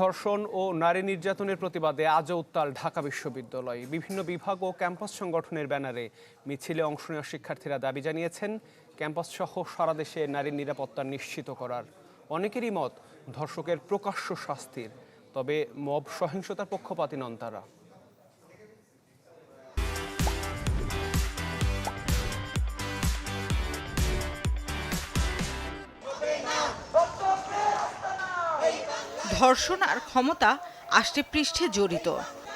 ধর্ষণ ও নারী নির্যাতনের প্রতিবাদে আজও উত্তাল ঢাকা বিশ্ববিদ্যালয়। বিভিন্ন বিভাগ ও ক্যাম্পাস সংগঠনের ব্যানারে মিছিলে অংশ নেওয়া শিক্ষার্থীরা দাবি জানিয়েছেন ক্যাম্পাস সহ সারা দেশে নারীর নিরাপত্তা নিশ্চিত করার অনেকেরই মত ধর্ষকের প্রকাশ্য শাস্তির, তবে মব সহিংসতার পক্ষপাতী নন তারা। ধর্ষণ আর ক্ষমতা আষ্টে পৃষ্ঠে জড়িত,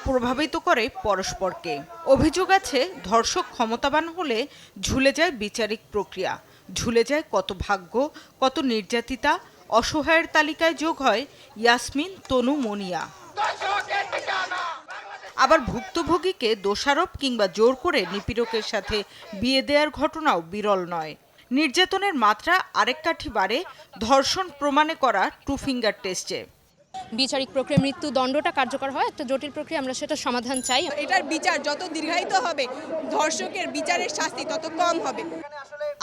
প্রভাবিত করে পরস্পরকে। অভিযোগ আছে, ধর্ষক ক্ষমতাবান হলে ঝুলে যায় বিচারিক প্রক্রিয়া, ঝুলে যায় কত ভাগ্য, কত নির্যাতিতা, অসহায়ের তালিকায় যোগ হয় ইয়াসমিন তনু মনিয়া। আবার ভুক্তভোগীকে দোষারোপ কিংবা জোর করে নিপীড়কের সাথে বিয়ে দেওয়ার ঘটনাও বিরল নয়। নির্যাতনের মাত্রা আরেক কাঠি বাড়ে, ধর্ষণ প্রমাণে করা টু ফিঙ্গার টেস্টে। বিচারিক প্রক্রিয়া মৃত্যু দণ্ডটা কার্যকর হয় একটা জটিল প্রক্রিয়া আমরা সেটা সমাধান চাই। এটার বিচার যত দীর্ঘায়িত হবে ধর্ষকের বিচারের শাস্তি তত কম হবে।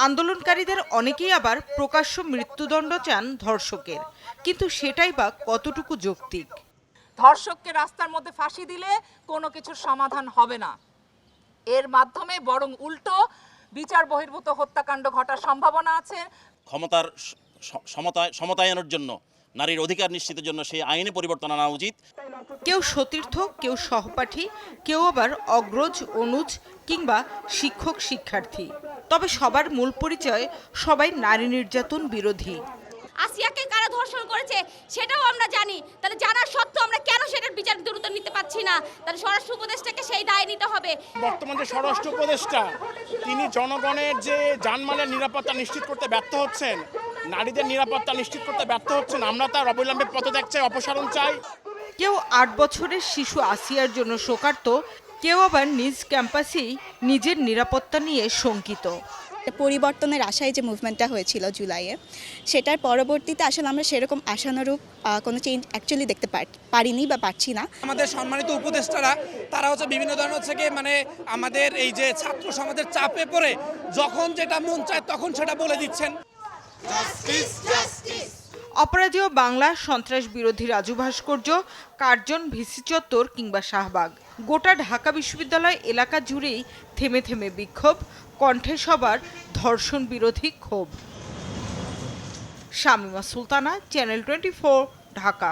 আন্দোলনকারীদের অনেকেই আবার প্রকাশ্য মৃত্যুদণ্ড চান ধর্ষকের কিন্তু সেটাই বা কতটুকু যৌক্তিক? ধর্ষককে রাস্তার মধ্যে ফাঁসি দিলে কোনো কিছুর সমাধান হবে না। এর মাধ্যমে বরং উল্টো বিচার বহির্ভূত হত্যাকাণ্ড ঘটার সম্ভাবনা আছে। ক্ষমতার সমতায় সমতায়নের জন্য নারীর অধিকার নিশ্চিতের জন্য সেই আইনে পরিবর্তন আনা উচিত। কেউ সতীর্থ কেউ সহপাঠী কেউ আবার অগ্রজ অনুজ কিংবা শিক্ষক শিক্ষার্থী। তবে সবার মূল পরিচয় সবাই নারী নির্যাতন বিরোধী। আসিয়াকে কারা ধর্ষণ করেছে সেটাও আমরা জানি। তাহলে জানার সত্ত্বেও আমরা কেন সেটার বিচার দ্রুত নিতে পারছি না? তাহলে স্বরাষ্ট্র উপদেষ্টাকে সেই দায় নিতে হবে। বর্তমান যে স্বরাষ্ট্র উপদেষ্টা তিনি জনগণের যে জানমালের নিরাপত্তা নিশ্চিত করতে ব্যর্থ হচ্ছেন নারীদের নিরাপত্তা নিশ্চিত করতে ব্যর্থ হচ্ছেন। আমরা তার অবিলম্বে পদত্যাগ চাই অপসারণ চাই। কেউ আট বছরের শিশু আসিয়ার জন্য শোকার্ত কেউ আবার নিজ ক্যাম্পাসেই নিজের নিরাপত্তা নিয়ে শঙ্কিত। পরিবর্তনের আশায় যে মুভমেন্টটা হয়েছিল জুলাইয়ে সেটার পরবর্তীতে আসলে আমরা সেরকম আশানুরূপ কোনো চেঞ্জ অ্যাকচুয়ালি দেখতে পারিনি বা পারছি না। আমাদের সম্মানিত উপদেষ্টারা তারা হচ্ছে বিভিন্ন ধরনের হচ্ছে কি মানে আমাদের এই যে ছাত্র সমাজের চাপে পড়ে যখন যেটা মন চায় তখন সেটা বলে দিচ্ছেন। অপরাজেয় বাংলা সন্ত্রাস বিরোধী রাজু ভাস্কর্য, কার্জন ভিসি চত্বর কিংবা শাহবাগ। গোটা ঢাকা বিশ্ববিদ্যালয় এলাকা জুড়েই থেমে থেমে বিক্ষোভ, কণ্ঠে সবার ধর্ষণ বিরোধী ক্ষোভ। Shamima Sultana channel twenty Dhaka.